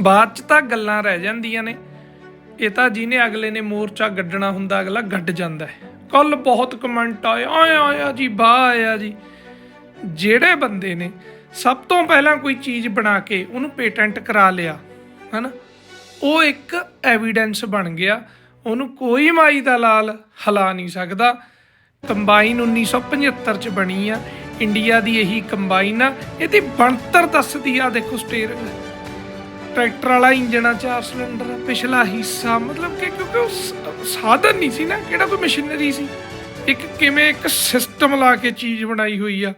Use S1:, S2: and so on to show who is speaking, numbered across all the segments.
S1: ਬਾਅਦ ਚ ਤਾਂ ਗੱਲਾਂ ਰਹਿ ਜਾਂਦੀਆਂ ਨੇ। ਇਹ ਤਾਂ ਜਿਹਨੇ ਅਗਲੇ ਨੇ ਮੋਰਚਾ ਗੱਡਣਾ ਹੁੰਦਾ, ਅਗਲਾ ਗੱਡ ਜਾਂਦਾ ਹੈ। ਕੱਲ ਬਹੁਤ ਕਮੈਂਟ ਆਏ ਆਏ ਆਇਆ ਜੀ ਬਾਹ ਆਇਆ ਜੀ। ਜਿਹੜੇ ਬੰਦੇ ਨੇ ਸਭ ਤੋਂ ਪਹਿਲਾਂ ਕੋਈ ਚੀਜ਼ ਬਣਾ ਕੇ ਉਹਨੂੰ ਪੇਟੈਂਟ ਕਰਾ ਲਿਆ, ਹਨਾ? ਉਹ ਇੱਕ ਐਵੀਡੈਂਸ ਬਣ ਗਿਆ। ਉਹਨੂੰ ਕੋਈ ਮਾਈ ਦਾ ਲਾਲ ਹਲਾ ਨਹੀਂ ਸਕਦਾ। ਕੰਬਾਈਨ 1975 ਚ ਬਣੀ ਆ। ਇੰਡੀਆ ਦੀ ਇਹੀ ਕੰਬਾਈਨ ਆ। ਇਹਦੀ ਬਣਤਰ ਦੱਸਦੀ ਆ, ਦੇਖੋ ਸਟੀਅਰਿੰਗ ਟਰੈਕਟਰ ਵਾਲਾ ਇੰਜਣ ਆ, ਚਾਰ ਸਿਲੰਡਰ ਪਿਛਲਾ ਹਿੱਸਾ, ਮਤਲਬ ਕਿ ਕਿਉਂਕਿ ਉਹ ਸ- ਸਾਧਨ ਨਹੀਂ ਸੀ ਨਾ, ਕਿਹੜਾ ਕੋਈ ਮਸ਼ੀਨਰੀ ਸੀ। ਇੱਕ ਕਿਵੇਂ ਇੱਕ ਸਿਸਟਮ ਲਾ ਕੇ ਚੀਜ਼ ਬਣਾਈ ਹੋਈ ਆ,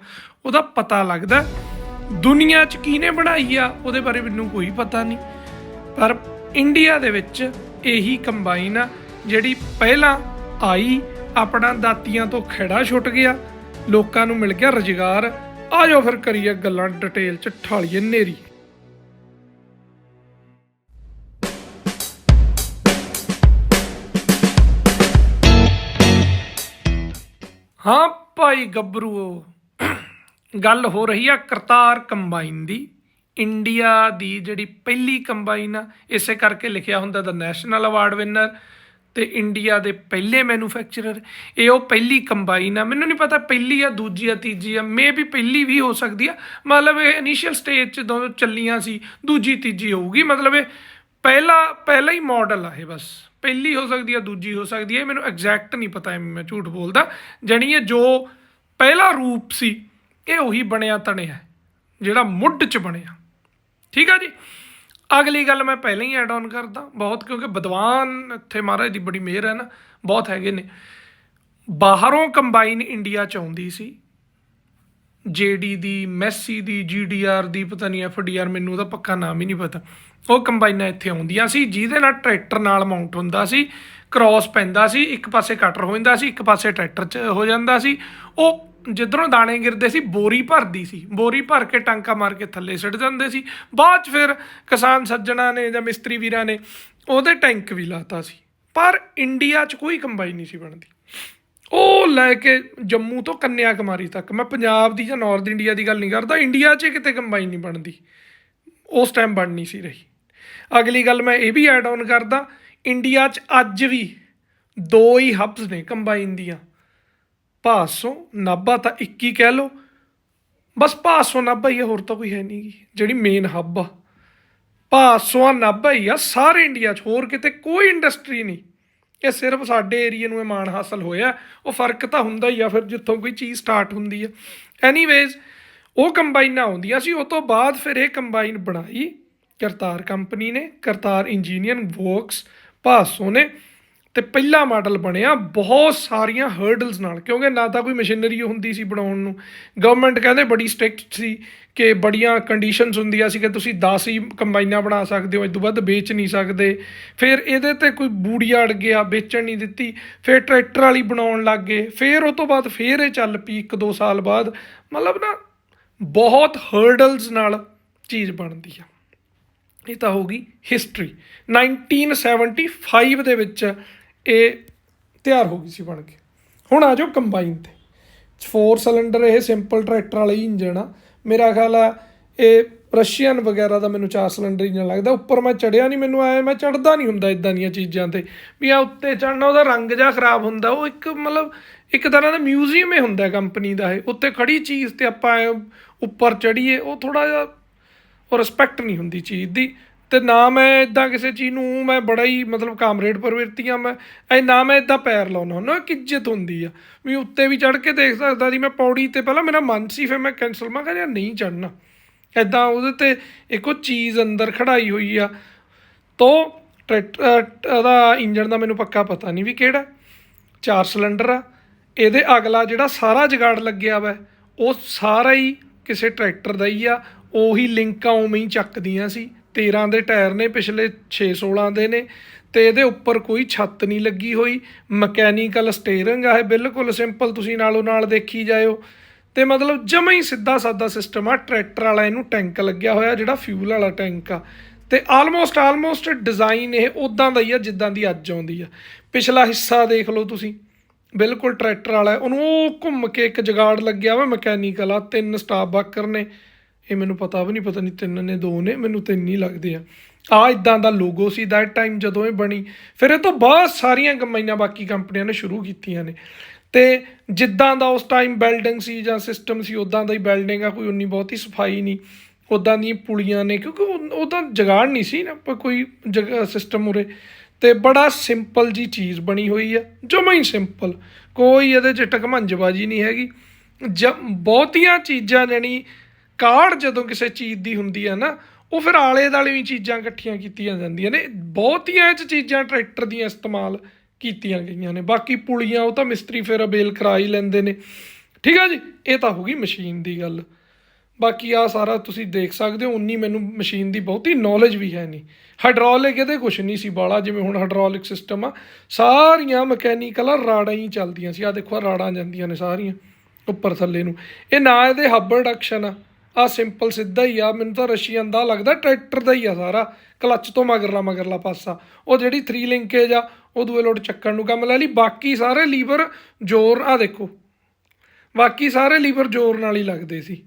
S1: ਉਹਦਾ ਪਤਾ ਲੱਗਦਾ। ਦੁਨੀਆ 'ਚ ਕਿਹਨੇ ਬਣਾਈ ਆ, ਉਹਦੇ ਬਾਰੇ ਮੈਨੂੰ ਕੋਈ ਪਤਾ ਨਹੀਂ। ਪਰ ਇੰਡੀਆ ਦੇ ਵਿੱਚ ਇਹੀ ਕੰਬਾਈਨ ਆ, ਜਿਹੜੀ ਪਹਿਲਾਂ ਆਈ, ਆਪਣਾ ਦਾਤੀਆਂ ਤੋਂ ਖੇੜਾ ਛੁੱਟ ਗਿਆ, ਲੋਕਾਂ ਨੂੰ ਮਿਲ ਗਿਆ ਰੁਜ਼ਗਾਰ। ਆਜੋ ਫਿਰ ਕਰੀਏ ਗੱਲਾਂ ਡਿਟੇਲ 'ਚ, ਠਾਲੀਏ ਨੇਰੀ। ਹਾਂ ਭਾਈ ਗੱਭਰੂ, ਗੱਲ ਹੋ ਰਹੀ ਆ ਕਰਤਾਰ ਕੰਬਾਈਨ ਦੀ। ਇੰਡੀਆ ਦੀ ਜਿਹੜੀ ਪਹਿਲੀ ਕੰਬਾਈਨ ਆ, ਇਸੇ ਕਰਕੇ ਲਿਖਿਆ ਹੁੰਦਾ ਦਾ ਨੈਸ਼ਨਲ ਅਵਾਰਡ ਵਿਨਰ ਤੇ ਇੰਡੀਆ ਦੇ ਪਹਿਲੇ ਮੈਨੂਫੈਕਚਰਰ ਇਹ ਉਹ ਪਹਿਲੀ ਕੰਬਾਈਨ ਆ। ਮੈਨੂੰ ਨਹੀਂ ਪਤਾ ਪਹਿਲੀ ਆ, ਦੂਜੀ ਆ, ਤੀਜੀ ਆ। ਮੇ ਵੀ ਪਹਿਲੀ ਵੀ ਹੋ ਸਕਦੀ ਆ। ਮਤਲਬ ਇਹ ਇਨੀਸ਼ੀਅਲ ਸਟੇਜ 'ਚ ਦੋ ਚੱਲੀਆਂ ਸੀ, ਦੂਜੀ, ਤੀਜੀ ਹੋਊਗੀ। ਮਤਲਬ ਇਹ ਪਹਿਲਾ ਪਹਿਲਾ ਹੀ ਮਾਡਲ ਆ ਇਹ ਬਸ। ਪਹਿਲੀ ਹੋ ਸਕਦੀ ਹੈ ਦੂਜੀ ਹੋ ਸਕਦੀ ਹੈ ਇਹ ਮੈਨੂੰ ਐਗਜ਼ੈਕਟ ਨਹੀਂ ਪਤਾ ਮੈਂ ਝੂਠ ਬੋਲਦਾ। ਜਾਣੀ ਇਹ ਜੋ ਪਹਿਲਾ ਰੂਪ ਸੀ, ਇਹ ਉਹੀ ਬਣਿਆ ਤਣਿਆ, ਜਿਹੜਾ ਮੁੱਢ 'ਚ ਬਣਿਆ। ਠੀਕ ਆ ਜੀ? ਅਗਲੀ ਗੱਲ ਮੈਂ ਪਹਿਲਾਂ ਹੀ ਐਡ ਆਨ ਕਰਦਾ, ਬਹੁਤ ਕਿਉਂਕਿ ਵਿਦਵਾਨ ਇੱਥੇ ਮਹਾਰਾਜ ਦੀ ਬੜੀ ਮਿਹਰ ਹੈ ਨਾ, ਬਹੁਤ ਹੈਗੇ ਨੇ। ਬਾਹਰੋਂ ਕੰਬਾਈਨ ਇੰਡੀਆ ਚ ਆਉਂਦੀ ਸੀ ਜੀਡੀ ਦੀ ਮੈਸੀ ਦੀ ਜੀਡੀਆਰ ਦੀ, ਪਤਾ ਨਹੀਂ ਐਫਡੀਆਰ ਮੈਨੂੰ ਉਹਦਾ ਪੱਕਾ ਨਾਮ ਹੀ ਨਹੀਂ ਪਤਾ। ਉਹ ਕੰਬਾਈਨਾਂ ਇੱਥੇ ਆਉਂਦੀਆਂ ਸੀ, ਜਿਹਦੇ ਨਾਲ ਟਰੈਕਟਰ ਨਾਲ ਮਾਊਂਟ ਹੁੰਦਾ ਸੀ, ਕ੍ਰਾਸ ਪੈਂਦਾ ਸੀ, ਇੱਕ ਪਾਸੇ ਕਟਰ ਹੋ ਜਾਂਦਾ ਸੀ, ਇੱਕ ਪਾਸੇ ਟਰੈਕਟਰ ਚ ਹੋ ਜਾਂਦਾ ਸੀ। ਉਹ ਜਿੱਧਰੋਂ ਦਾਣੇ ਗਿਰਦੇ ਸੀ, ਬੋਰੀ ਭਰਦੀ ਸੀ। ਬੋਰੀ ਭਰ ਕੇ ਟਾਂਕਾ ਮਾਰ ਕੇ ਥੱਲੇ ਸਿੱਟ ਜਾਂਦੇ ਸੀ। ਬਾਅਦ ਚ ਫਿਰ ਕਿਸਾਨ ਸੱਜਣਾ ਨੇ ਜਾਂ ਮਿਸਤਰੀ ਵੀਰਾਂ ਨੇ ਉਹਦੇ ਟੈਂਕ ਵੀ ਲਾਤਾ ਸੀ। ਪਰ ਇੰਡੀਆ 'ਚ ਕੋਈ ਕੰਬਾਈਨ ਨਹੀਂ ਸੀ ਬਣਦੀ। ਉਹ ਲੈ ਕੇ ਜੰਮੂ ਤੋਂ ਕੰਨਿਆ ਕੁਮਾਰੀ ਤੱਕ। ਮੈਂ ਪੰਜਾਬ ਦੀ ਜਾਂ ਨਾਰਥ ਇੰਡੀਆ ਦੀ ਗੱਲ ਨਹੀਂ ਕਰਦਾ ਇੰਡੀਆ 'ਚ ਕਿਤੇ ਕੰਬਾਈਨ ਨਹੀਂ ਬਣਦੀ। ਉਸ ਟਾਈਮ ਬਣਨੀ ਸੀ ਰਹੀ। ਅਗਲੀ ਗੱਲ ਮੈਂ ਇਹ ਵੀ ਐਡ ਆਨ ਕਰਦਾ ਇੰਡੀਆ 'ਚ ਅੱਜ ਵੀ ਦੋ ਹੀ ਹਬਸ ਨੇ ਕੰਬਾਈਨ ਦੀਆਂ। ਭਾਸੋਂ ਨਾਭਾ ਤਾਂ ਇੱਕ ਹੀ ਕਹਿ ਲਓ। ਬਸ ਭਾਸੋਂ ਨਾਭਾ ਹੀ ਆ, ਹੋਰ ਤਾਂ ਕੋਈ ਹੈ ਨਹੀਂ ਗੀ, ਜਿਹੜੀ ਮੇਨ ਹੱਬ ਆ। ਭਾਸੋਂ ਨਾਭਾ ਹੀ ਆ, ਸਾਰੇ ਇੰਡੀਆ 'ਚ, ਹੋਰ ਕਿਤੇ ਕੋਈ ਇੰਡਸਟਰੀ ਨਹੀਂ। ਇਹ ਸਿਰਫ ਸਾਡੇ ਏਰੀਆ ਨੂੰ ਇਹ ਮਾਣ ਹਾਸਲ ਹੋਇਆ, ਉਹ ਫ਼ਰਕ ਤਾਂ ਹੁੰਦਾ ਹੀ ਆ, ਫਿਰ ਜਿੱਥੋਂ ਕੋਈ ਚੀਜ਼ ਸਟਾਰਟ ਹੁੰਦੀ ਆ। ਐਨੀਵੇਜ਼ ਉਹ ਕੰਬਾਈਨਾਂ ਆਉਂਦੀਆਂ ਸੀ, ਉਹ ਤੋਂ ਬਾਅਦ ਫਿਰ ਇਹ ਕੰਬਾਈਨ ਬਣਾਈ। ਕਰਤਾਰ ਕੰਪਨੀ ਨੇ, ਕਰਤਾਰ ਇੰਜੀਨੀਅਰਿੰਗ ਵਰਕਸ ਭਾਸੋਂ ਨੇ। ਤੇ ਪਹਿਲਾ ਮਾਡਲ ਬਣਿਆ ਬਹੁਤ ਸਾਰੀਆਂ ਹਰਡਲਸ ਨਾਲ, ਕਿਉਂਕਿ ਨਾ ਤਾਂ ਕੋਈ ਮਸ਼ੀਨਰੀ ਹੁੰਦੀ ਸੀ ਬਣਾਉਣ ਨੂੰ। ਗਵਰਨਮੈਂਟ ਕਹਿੰਦੇ ਬੜੀ ਸਟ੍ਰਿਕਟ ਸੀ ਕਿ ਬੜੀਆਂ ਕੰਡੀਸ਼ਨਸ ਹੁੰਦੀਆਂ ਸੀ ਕਿ ਤੁਸੀਂ 10 ਹੀ ਕੰਬਾਈਨਾਂ ਬਣਾ ਸਕਦੇ ਹੋ, ਇਸ ਤੋਂ ਵੱਧ ਵੇਚ ਨਹੀਂ ਸਕਦੇ। ਫਿਰ ਇਹਦੇ ਤੇ ਕੋਈ ਬੂੜੀਆ ਅੜ ਗਿਆ, ਵੇਚਣ ਨਹੀਂ ਦਿੱਤੀ, ਫਿਰ ਟਰੈਕਟਰ ਵਾਲੀ ਬਣਾਉਣ ਲੱਗ ਗਏ, ਫਿਰ ਉਹ ਤੋਂ ਬਾਅਦ ਫਿਰ ਇਹ ਚੱਲ ਪਈ ਇੱਕ ਦੋ ਸਾਲ ਬਾਅਦ। ਮਤਲਬ ਨਾ ਬਹੁਤ ਹਰਡਲਸ ਨਾਲ ਚੀਜ਼ ਬਣਦੀ ਆ। ਇਹ ਤਾਂ ਹੋ ਗਈ ਹਿਸਟਰੀ 1975 ਦੇ ਵਿੱਚ ਇਹ ਤਿਆਰ ਹੋ ਗਈ ਸੀ ਬਣ ਕੇ। ਹੁਣ ਆ ਜਾਓ ਕੰਬਾਈਨ ਤੇ। 4 ਸਿਲੰਡਰ ਇਹ ਸਿੰਪਲ ਟਰੈਕਟਰ ਵਾਲਾ ਹੀ ਇੰਜਨ ਆ। ਮੇਰਾ ਖਿਆਲ ਆ ਇਹ ਰਸ਼ੀਅਨ ਵਗੈਰਾ ਦਾ ਮੈਨੂੰ 4 ਸਿਲੰਡਰ ਇੰਜਨ ਲੱਗਦਾ। ਉੱਪਰ ਮੈਂ ਚੜਿਆ ਨਹੀਂ, ਮੈਨੂੰ ਆਇਆ ਮੈਂ ਚੜਦਾ ਨਹੀਂ ਹੁੰਦਾ ਇਦਾਂ ਦੀਆਂ ਚੀਜ਼ਾਂ ਤੇ। ਵੀ ਆ ਉੱਤੇ ਚੜਨਾ, ਉਹਦਾ ਰੰਗ ਜਿਹਾ ਖਰਾਬ ਹੁੰਦਾ, ਉਹ ਇੱਕ ਮਤਲਬ ਇੱਕ ਤਰ੍ਹਾਂ ਦਾ ਮਿਊਜ਼ੀਅਮ ਹੀ ਹੁੰਦਾ ਕੰਪਨੀ ਦਾ ਇਹ। ਉੱਤੇ ਖੜੀ ਚੀਜ਼ ਤੇ ਆਪਾਂ ਐਂ ਉੱਪਰ ਚੜੀਏ ਉਹ ਥੋੜਾ ਜਿਹਾ ਉਹ ਰਿਸਪੈਕਟ ਨਹੀਂ ਹੁੰਦੀ ਚੀਜ਼ ਦੀ। ਤੇ ਨਾ ਮੈਂ ਇਦਾਂ ਕਿਸੇ ਚੀਜ਼ ਨੂੰ, ਮੈਂ ਬੜਾ ਹੀ ਮਤਲਬ ਕਾਮਰੇਡ ਪ੍ਰਵਿਰਤੀਆਂ ਮੈਂ, ਐ ਨਾ ਮੈਂ ਇਦਾਂ ਪੈਰ ਲਾਉਣਾ ਹੁੰਦਾ ਇੱਕ ਇੱਜ਼ਤ ਹੁੰਦੀ ਆ। ਵੀ ਉੱਤੇ ਵੀ ਚੜ ਕੇ ਦੇਖ ਸਕਦਾ ਸੀ, ਮੈਂ ਪੌੜੀ ਤੇ ਪਹਿਲਾਂ ਮੇਰਾ ਮਨ ਸੀ, ਫਿਰ ਮੈਂ ਕੈਨਸਲ ਮੈਂ ਕਿਹਾ ਨਹੀਂ ਚੜਨਾ ਐਦਾਂ ਉਹਦੇ ਤੇ ਇੱਕੋ ਚੀਜ਼ ਅੰਦਰ ਖੜਾਈ ਹੋਈ ਆ। ਤੋ ਟਰੈਕਟਰ ਦਾ ਇੰਜਨ ਦਾ ਮੈਨੂੰ ਪੱਕਾ ਪਤਾ ਨਹੀਂ ਵੀ ਕਿਹੜਾ, ਚਾਰ ਸਿਲੰਡਰ ਆ, ਇਹਦੇ ਅਗਲਾ ਜਿਹੜਾ ਸਾਰਾ ਜਗਾੜ ਲੱਗਿਆ ਵਾ, ਉਹ ਸਾਰਾ ਹੀ ਕਿਸੇ ਟਰੈਕਟਰ ਦਾ ਹੀ ਆ, ਉਹੀ ਲਿੰਕਾਂ ਉਵੇਂ ਹੀ ਚੱਕਦੀਆਂ ਸੀ। 13 ਦੇ ਟਾਇਰ ਨੇ, ਪਿਛਲੇ 6 16 ਦੇ ਨੇ ਤੇ ਇਹਦੇ ਉੱਪਰ ਕੋਈ ਛੱਤ ਨਹੀਂ ਲੱਗੀ ਹੋਈ। ਮਕੈਨੀਕਲ ਸਟੀਅਰਿੰਗ ਆ ਇਹ, ਬਿਲਕੁਲ ਸਿੰਪਲ, ਤੁਸੀਂ ਨਾਲੋਂ ਨਾਲ ਦੇਖੀ ਜਾਇਓ। ਤੇ ਮਤਲਬ ਜਮਾ ਹੀ ਸਿੱਧਾ ਸਾਦਾ ਸਿਸਟਮ ਆ, ਟਰੈਕਟਰ ਵਾਲਾ ਇਹਨੂੰ ਟੈਂਕ ਲੱਗਿਆ ਹੋਇਆ, ਜਿਹੜਾ ਫਿਊਲ ਵਾਲਾ ਟੈਂਕ ਆ। ਤੇ ਆਲਮੋਸਟ ਆਲਮੋਸਟ ਡਿਜ਼ਾਈਨ ਇਹ ਉਦਾਂ ਦਾ ਹੀ ਆ, ਜਿੱਦਾਂ ਦੀ ਅੱਜ ਆਉਂਦੀ ਆ। ਪਿਛਲਾ ਹਿੱਸਾ ਦੇਖ ਲਓ ਤੁਸੀਂ। ਬਿਲਕੁਲ ਟਰੈਕਟਰ ਵਾਲਾ, ਉਹਨੂੰ ਉਹ ਘੁੰਮ ਕੇ ਇੱਕ ਜਗਾੜ ਲੱਗਿਆ ਵਾ ਮਕੈਨੀਕਲ ਆ, ਤਿੰਨ ਸਟਾਫ ਬਾਕਰ ਨੇ। ਇਹ ਮੈਨੂੰ ਪਤਾ ਵੀ ਨਹੀਂ, ਪਤਾ ਨਹੀਂ ਤਿੰਨ ਨੇ, ਦੋ ਨੇ, ਮੈਨੂੰ ਤਿੰਨ ਹੀ ਲੱਗਦੇ ਆ। ਆ ਇਦਾਂ ਦਾ ਲੋਗੋ ਸੀ ਦੈਟ ਟਾਈਮ ਜਦੋਂ ਇਹ ਬਣੀ। ਫਿਰ ਇਹ ਤੋਂ ਬਾਅਦ ਸਾਰੀਆਂ ਕੰਬਾਈਨਾਂ ਬਾਕੀ ਕੰਪਨੀਆਂ ਨੇ ਸ਼ੁਰੂ ਕੀਤੀਆਂ ਨੇ। ਤੇ ਜਿੱਦਾਂ ਦਾ ਉਸ ਟਾਈਮ ਬਿਲਡਿੰਗ ਸੀ ਜਾਂ ਸਿਸਟਮ ਸੀ ਉਦਾਂ ਦਾ ਹੀ ਬਿਲਡਿੰਗ ਆ, ਕੋਈ ਉਨੀ ਬਹੁਤੀ ਸਫ਼ਾਈ ਨਹੀਂ। ਉਦਾਂ ਦੀਆਂ ਪੁਲੀਆਂ ਨੇ, ਕਿਉਂਕਿ ਉਹ ਤਾਂ ਜਗਾੜ ਨਹੀਂ ਸੀ ਨਾ ਕੋਈ ਜਗ੍ਹਾ ਸਿਸਟਮ ਉਰੇ। ਤੇ ਬੜਾ ਸਿੰਪਲ ਜੀ ਚੀਜ਼ ਬਣੀ ਹੋਈ ਆ, ਜਮਾਂ ਹੀ ਸਿੰਪਲ ਕੋਈ ਇਹਦੇ ਚ ਟਕਮੰਜਬਾਜੀ ਨਹੀਂ ਹੈਗੀ। ਜ ਬਹੁਤੀਆਂ ਚੀਜ਼ਾਂ ਜਾਣੀ ਕਾੜ ਜਦੋਂ ਕਿਸੇ ਚੀਜ਼ ਦੀ ਹੁੰਦੀ ਹੈ ਨਾ, ਉਹ ਫਿਰ ਆਲੇ ਦਾਲੇ ਵੀ ਚੀਜ਼ਾਂ ਇਕੱਠੀਆਂ ਕੀਤੀਆਂ ਜਾਂਦੀਆਂ ਨੇ। ਬਹੁਤੀਆਂ ਇਹ 'ਚ ਚੀਜ਼ਾਂ ਟਰੈਕਟਰ ਦੀਆਂ ਇਸਤੇਮਾਲ ਕੀਤੀਆਂ ਗਈਆਂ ਨੇ। ਬਾਕੀ ਪੁਲੀਆਂ ਉਹ ਤਾਂ ਮਿਸਤਰੀ ਫਿਰ ਅਵੇਲ ਕਰਾ ਹੀ ਲੈਂਦੇ ਨੇ। ਠੀਕ ਆ ਜੀ? ਇਹ ਤਾਂ ਹੋ ਗਈ ਮਸ਼ੀਨ ਦੀ ਗੱਲ। ਬਾਕੀ ਆ ਸਾਰਾ ਤੁਸੀਂ ਦੇਖ ਸਕਦੇ ਹੋ, ਉਨੀ ਮੈਨੂੰ ਮਸ਼ੀਨ ਦੀ ਬਹੁਤੀ ਨੌਲੇਜ ਵੀ ਹੈ ਨਹੀਂ। ਹਾਈਡ੍ਰੋਲਿਕ ਇਹਦੇ ਕੁਝ ਨਹੀਂ ਸੀ ਬਾਲਾ ਜਿਵੇਂ ਹੁਣ ਹਾਈਡ੍ਰੋਲਿਕ ਸਿਸਟਮ ਆ। ਸਾਰੀਆਂ ਮਕੈਨੀਕਲ ਆ, ਰਾੜਾਂ ਹੀ ਚੱਲਦੀਆਂ ਸੀ। ਆ ਦੇਖੋ ਰਾੜਾਂ ਜਾਂਦੀਆਂ ਨੇ ਸਾਰੀਆਂ, ਉੱਪਰ ਥੱਲੇ ਨੂੰ। ਇਹ ਨਾ ਇਹਦੇ ਹੱਬ ਰਿਡਕਸ਼ਨ ਆ। ਆ ਸਿੰਪਲ ਸਿੱਧਾ ਹੀ ਆ, ਮੈਨੂੰ ਤਾਂ ਰਸ਼ੀਅਨ ਦਾ ਲੱਗਦਾ ਟਰੈਕਟਰ ਦਾ ਹੀ ਆ ਸਾਰਾ ਕਲੱਚ ਤੋਂ ਮਗਰਲਾ ਮਗਰਲਾ ਪਾਸਾ। ਉਹ ਜਿਹੜੀ 3 ਲਿੰਕੇਜ ਆ, ਉਹ ਦੂਏ ਲੋਡ ਚੱਕਣ ਨੂੰ ਕੰਮ ਲੈ ਲਈ, ਬਾਕੀ ਸਾਰੇ ਲੀਵਰ ਜ਼ੋਰ ਆ ਦੇਖੋ। ਬਾਕੀ ਸਾਰੇ ਲੀਵਰ ਜ਼ੋਰ ਨਾਲ ਹੀ ਲੱਗਦੇ ਸੀ।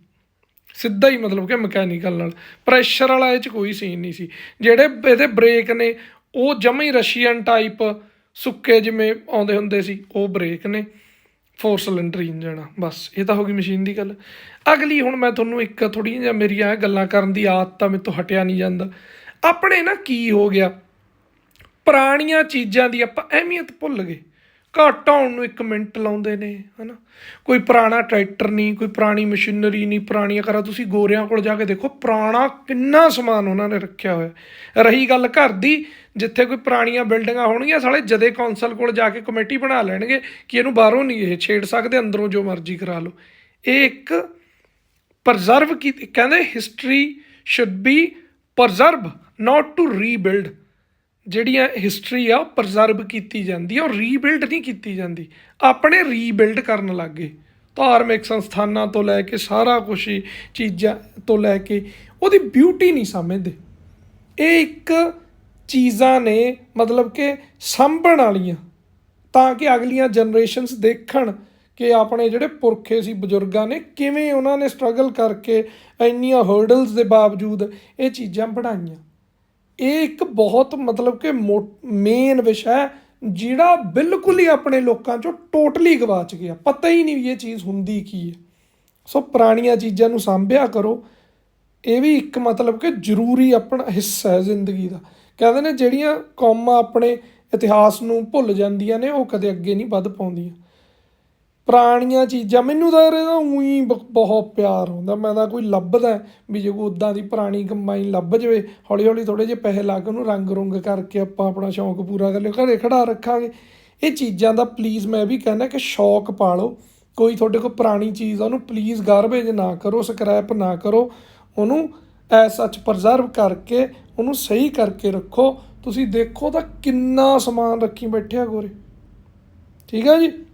S1: ਸਿੱਧਾ ਹੀ ਮਤਲਬ ਕਿ ਮਕੈਨੀਕਲ ਨਾਲ। ਪ੍ਰੈਸ਼ਰ ਵਾਲਾ ਇਹ ਚ ਕੋਈ ਸੀਨ ਨਹੀਂ ਸੀ। ਜਿਹੜੇ ਇਹਦੇ ਬ੍ਰੇਕ ਨੇ, ਉਹ ਜਮਾਂ ਹੀ ਰਸ਼ੀਅਨ ਟਾਈਪ ਸੁੱਕੇ ਜਿਵੇਂ ਆਉਂਦੇ ਹੁੰਦੇ ਸੀ, ਉਹ ਬ੍ਰੇਕ ਨੇ। ਫੋਰ ਸਿਲੰਡਰ ਇੰਜਣ ਆ, ਬਸ, ਇਹ ਤਾਂ ਹੋ ਗਈ ਮਸ਼ੀਨ ਦੀ ਗੱਲ। ਅਗਲੀ ਹੁਣ ਮੈਂ ਤੁਹਾਨੂੰ ਇੱਕ ਥੋੜ੍ਹੀਆਂ ਜਿਹਾ ਮੇਰੀਆਂ ਇਹ ਗੱਲਾਂ ਕਰਨ ਦੀ ਆਦਤ ਤਾਂ ਮੇਰੇ ਤੋਂ ਹਟਿਆ ਨਹੀਂ ਜਾਂਦਾ। ਆਪਣੇ ਨਾ ਕੀ ਹੋ ਗਿਆ? ਪੁਰਾਣੀਆਂ ਚੀਜ਼ਾਂ ਦੀ ਆਪਾਂ ਅਹਿਮੀਅਤ ਭੁੱਲ ਗਏ। ਘੱਟ ਆਉਣ ਨੂੰ 1 ਮਿੰਟ ਲਾਉਂਦੇ ਨੇ, ਹਨਾ? ਕੋਈ ਪੁਰਾਣਾ ਟਰੈਕਟਰ ਨਹੀਂ, ਕੋਈ ਪੁਰਾਣੀ ਮਸ਼ੀਨਰੀ ਨਹੀਂ, ਪੁਰਾਣੀਆਂ ਕਰਾ ਤੁਸੀਂ ਗੋਰਿਆਂ ਕੋਲ ਜਾ ਕੇ ਦੇਖੋ, ਪੁਰਾਣਾ ਕਿੰਨਾ ਸਮਾਨ ਉਹਨਾਂ ਨੇ ਰੱਖਿਆ ਹੋਇਆ। ਰਹੀ ਗੱਲ ਘਰ ਦੀ, ਜਿੱਥੇ ਕੋਈ ਪੁਰਾਣੀਆਂ ਬਿਲਡਿੰਗਾਂ ਹੋਣਗੀਆਂ, ਸਾਲੇ ਜਦੇ ਕੌਂਸਲ ਕੋਲ ਜਾ ਕੇ ਕਮੇਟੀ ਬਣਾ ਲੈਣਗੇ ਕਿ ਇਹਨੂੰ ਬਾਹਰੋਂ ਨਹੀਂ ਇਹ ਛੇੜ ਸਕਦੇ, ਅੰਦਰੋਂ ਜੋ ਮਰਜ਼ੀ ਕਰਾ ਲਓ। ਇਹ ਇੱਕ ਪ੍ਰਜ਼ਰਵ ਕੀ, ਕਹਿੰਦੇ history should be preserve not to rebuild ਜਿਹੜੀਆਂ ਹਿਸਟਰੀ ਆ, ਉਹ ਪ੍ਰਜ਼ਰਵ ਕੀਤੀ ਜਾਂਦੀ ਆ, ਉਹ ਰੀਬਿਲਡ ਨਹੀਂ ਕੀਤੀ ਜਾਂਦੀ। ਆਪਣੇ ਰੀਬਿਲਡ ਕਰਨ ਲੱਗੇ। ਧਾਰਮਿਕ ਸੰਸਥਾਨਾਂ ਤੋਂ ਲੈ ਕੇ ਸਾਰਾ ਕੁਝ ਚੀਜ਼ਾਂ ਤੋਂ ਲੈ ਕੇ, ਉਹਦੀ ਬਿਊਟੀ ਨਹੀਂ ਸਮਝਦੇ। ਇਹ ਇੱਕ ਚੀਜ਼ਾਂ ਨੇ, ਮਤਲਬ ਕਿ ਸਾਂਭਣ ਵਾਲੀਆਂ, ਤਾਂ ਕਿ ਅਗਲੀਆਂ ਜਨਰੇਸ਼ਨਸ ਦੇਖਣ ਕਿ ਆਪਣੇ ਜਿਹੜੇ ਪੁਰਖੇ ਸੀ, ਬਜ਼ੁਰਗਾਂ ਨੇ ਕਿਵੇਂ ਉਹਨਾਂ ਨੇ ਸਟਰਗਲ ਕਰਕੇ ਇੰਨੀਆਂ ਹਰਡਲਸ ਦੇ ਬਾਵਜੂਦ ਇਹ ਚੀਜ਼ਾਂ ਬਣਾਈਆਂ। ਇਹ ਇੱਕ ਬਹੁਤ ਮਤਲਬ ਕਿ ਮੇਨ ਵਿਸ਼ਾ ਹੈ, ਜਿਹੜਾ ਬਿਲਕੁਲ ਹੀ ਆਪਣੇ ਲੋਕਾਂ ਚੋਂ ਟੋਟਲੀ ਗਵਾਚ ਗਿਆ ਪਤਾ ਹੀ ਨਹੀਂ ਵੀ ਇਹ ਚੀਜ਼ ਹੁੰਦੀ ਕੀ ਹੈ। ਸੋ ਪੁਰਾਣੀਆਂ ਚੀਜ਼ਾਂ ਨੂੰ ਸਾਂਭਿਆ ਕਰੋ। ਇਹ ਵੀ ਇੱਕ ਮਤਲਬ ਕਿ ਜ਼ਰੂਰੀ ਆਪਣਾ ਹਿੱਸਾ ਹੈ ਜ਼ਿੰਦਗੀ ਦਾ। ਕਹਿੰਦੇ ਨੇ ਜਿਹੜੀਆਂ ਕੌਮਾਂ ਆਪਣੇ ਇਤਿਹਾਸ ਨੂੰ ਭੁੱਲ ਜਾਂਦੀਆਂ ਨੇ, ਉਹ ਕਦੇ ਅੱਗੇ ਨਹੀਂ ਵੱਧ ਪਾਉਂਦੀਆਂ। ਪੁਰਾਣੀਆਂ ਚੀਜ਼ਾਂ, ਮੈਨੂੰ ਤਾਂ ਇਹਦਾ ਉਹੀ ਬਹੁਤ ਪਿਆਰ ਹੁੰਦਾ। ਮੈਂ ਤਾਂ ਕੋਈ ਲੱਭਦਾ ਵੀ ਜੇ ਕੋਈ ਉਦਾਂ ਦੀ ਪੁਰਾਣੀ ਕੰਬਾਈਨ ਲੱਭ ਜਵੇ ਹੌਲੀ ਹੌਲੀ ਥੋੜੇ ਜਿਹੇ ਪੈਸੇ ਲਾ ਕੇ ਉਹਨੂੰ ਰੰਗ ਰੁੰਗ ਕਰਕੇ ਆਪਾਂ ਆਪਣਾ ਸ਼ੌਂਕ ਪੂਰਾ ਕਰ ਲਿਓ ਘਰੇ ਖੜਾ ਰੱਖਾਂਗੇ। ਇਹ ਚੀਜ਼ਾਂ ਦਾ ਪਲੀਜ਼ ਮੈਂ ਵੀ ਕਹਿੰਦਾ ਕਿ ਸ਼ੌਕ ਪਾਲੋ। ਕੋਈ ਤੁਹਾਡੇ ਕੋਲ ਪੁਰਾਣੀ ਚੀਜ਼ ਆ, ਉਹਨੂੰ ਪਲੀਜ਼ ਗਾਰਬੇਜ ਨਾ ਕਰੋ ਸਕ੍ਰੈਪ ਨਾ ਕਰੋ। ਉਹਨੂੰ ਐਸ ਸੱਚ ਪ੍ਰਜ਼ਰਵ ਕਰਕੇ, ਉਹਨੂੰ ਸਹੀ ਕਰਕੇ ਰੱਖੋ। ਤੁਸੀਂ ਦੇਖੋ ਤਾਂ ਕਿੰਨਾ ਸਮਾਨ ਰੱਖੀ ਬੈਠਿਆ ਗੋਰੇ। ਠੀਕ ਹੈ ਜੀ?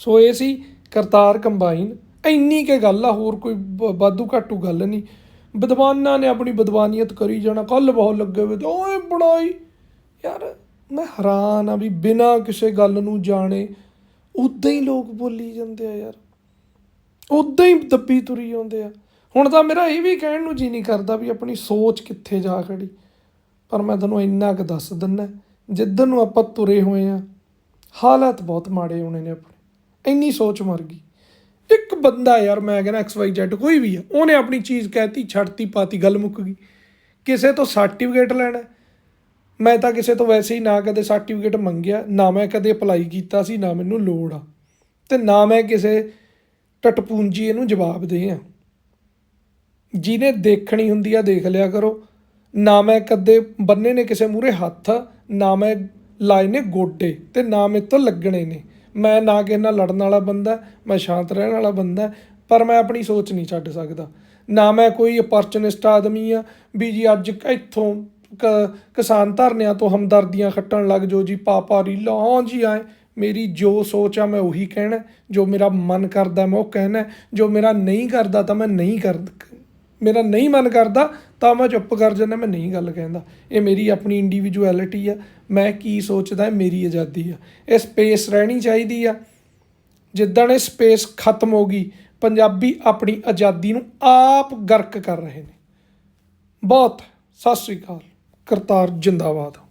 S1: ਸੋ ਇਹ ਸੀ ਕਰਤਾਰ ਕੰਬਾਈਨ। ਇੰਨੀ ਕੇ ਗੱਲ ਆ, ਹੋਰ ਕੋਈ ਬ- ਵਾਧੂ ਘਾਟੂ ਗੱਲ ਨਹੀਂ। ਵਿਦਵਾਨਾਂ ਨੇ ਆਪਣੀ ਵਿਦਵਾਨੀਅਤ ਕਰੀ ਜਾਣਾ ਕੱਲ ਬਹੁਤ ਲੱਗੇ ਹੋਏ ਤੇ, ਓਏ ਬਣਾਈ ਯਾਰ, ਮੈਂ ਹੈਰਾਨ ਆ ਵੀ ਬਿਨਾਂ ਕਿਸੇ ਗੱਲ ਨੂੰ ਜਾਣੇ ਉਦਾਂ ਹੀ ਲੋਕ ਬੋਲੀ ਜਾਂਦੇ ਆ ਯਾਰ। ਉਦਾਂ ਹੀ ਦੱਬੀ ਤੁਰੀ ਆਉਂਦੇ ਆ। ਹੁਣ ਤਾਂ ਮੇਰਾ ਇਹ ਵੀ ਕਹਿਣ ਨੂੰ ਜੀ ਨਹੀਂ ਕਰਦਾ ਵੀ ਆਪਣੀ ਸੋਚ ਕਿੱਥੇ ਜਾ ਖੜੀ। ਪਰ ਮੈਂ ਤੁਹਾਨੂੰ ਇੰਨਾ ਕੁ ਦੱਸ ਦਿੰਦਾ ਜਿੱਦਨ ਨੂੰ ਆਪਾਂ ਤੁਰੇ ਹੋਏ ਆ, ਹਾਲਾਤ ਬਹੁਤ ਮਾੜੇ ਹੋਣੇ ਨੇ ਆਪਣੇ। ਇੰਨੀ ਸੋਚ ਮਰ ਗਈ। ਇੱਕ ਬੰਦਾ ਯਾਰ ਮੈਂ ਕਹਿੰਦਾ ਐਕਸ ਵਾਈ ਜ਼ੈਡ ਕੋਈ ਵੀ ਆ, ਉਹਨੇ ਆਪਣੀ ਚੀਜ਼ ਕਹਿਤੀ, ਛੱਡਤੀ, ਪਾਤੀ, ਗੱਲ ਮੁੱਕ ਗਈ। ਕਿਸੇ ਤੋਂ ਸਰਟੀਫਿਕੇਟ ਲੈਣਾ। ਮੈਂ ਤਾਂ ਕਿਸੇ ਤੋਂ ਵੈਸੇ ਹੀ ਨਾ ਕਦੇ ਸਰਟੀਫਿਕੇਟ ਮੰਗਿਆ, ਨਾ ਮੈਂ ਕਦੇ ਅਪਲਾਈ ਕੀਤਾ ਸੀ, ਨਾ ਮੈਨੂੰ ਲੋੜ ਆ। ਤੇ ਨਾ ਮੈਂ ਕਿਸੇ ਟਟਪੂੰਜੀ ਇਹਨੂੰ ਜਵਾਬ ਦੇ ਆ। ਜਿਹਨੇ ਦੇਖਣੀ ਹੁੰਦੀ ਆ, ਦੇਖ ਲਿਆ ਕਰੋ। ਨਾ ਮੈਂ ਕਦੇ ਬੰਨੇ ਨੇ ਕਿਸੇ ਮੂਰੇ ਹੱਥ, ਨਾ ਮੈਂ ਲਾਏ ਨੇ ਗੋਡੇ ਤੇ ਨਾ ਮੇਰੇ ਤੋਂ ਲੱਗਣੇ ਨੇ। ਮੈਂ ਨਾ ਕਿਸੇ ਨਾਲ ਲੜਨ ਵਾਲਾ ਬੰਦਾ, ਮੈਂ ਸ਼ਾਂਤ ਰਹਿਣ ਵਾਲਾ ਬੰਦਾ, ਪਰ ਮੈਂ ਆਪਣੀ ਸੋਚ ਨਹੀਂ ਛੱਡ ਸਕਦਾ। ਨਾ ਮੈਂ ਕੋਈ ਅਪਰਚੂਨਿਸਟ ਆਦਮੀ ਆ ਵੀ ਜੀ ਅੱਜ ਇੱਥੋਂ ਕ- ਕਿਸਾਨ ਧਰਨਿਆਂ ਤੋਂ ਹਮਦਰਦੀਆਂ ਖੱਟਣ ਲੱਗ ਜੋ ਜੀ ਪਾਪਾ ਰੀਲਾ ਹਾਂ ਜੀ ਆਏ। ਮੇਰੀ ਜੋ ਸੋਚ ਆ, ਮੈਂ ਉਹੀ ਕਹਿਣਾ ਜੋ ਮੇਰਾ ਮਨ ਕਰਦਾ, ਮੈਂ ਉਹ ਕਹਿਣਾ ਜੋ ਮੇਰਾ ਨਹੀਂ ਕਰਦਾ, ਤਾਂ ਮੈਂ ਨਹੀਂ ਕਰ, ਮੇਰਾ ਨਹੀਂ ਮਨ ਕਰਦਾ ਤਾਂ ਮੈਂ ਚੁੱਪ ਕਰ ਜਾਂਦਾ, ਮੈਂ ਨਹੀਂ ਗੱਲ ਕਹਿੰਦਾ। ਇਹ ਮੇਰੀ ਆਪਣੀ ਇੰਡੀਵਿਜੂਅਲਿਟੀ ਆ। ਮੈਂ ਕੀ ਸੋਚਦਾ ਇਹ ਮੇਰੀ ਆਜ਼ਾਦੀ ਆ। ਇਹ ਸਪੇਸ ਰਹਿਣੀ ਚਾਹੀਦੀ ਆ। ਜਿੱਦਣ ਇਹ ਸਪੇਸ ਖਤਮ ਹੋ ਗਈ, ਪੰਜਾਬੀ ਆਪਣੀ ਆਜ਼ਾਦੀ ਨੂੰ ਆਪ ਗਰਕ ਕਰ ਰਹੇ ਨੇ। ਬਹੁਤ, ਸਤਿ ਸ੍ਰੀ ਅਕਾਲ। ਕਰਤਾਰ ਜਿੰਦਾਬਾਦ।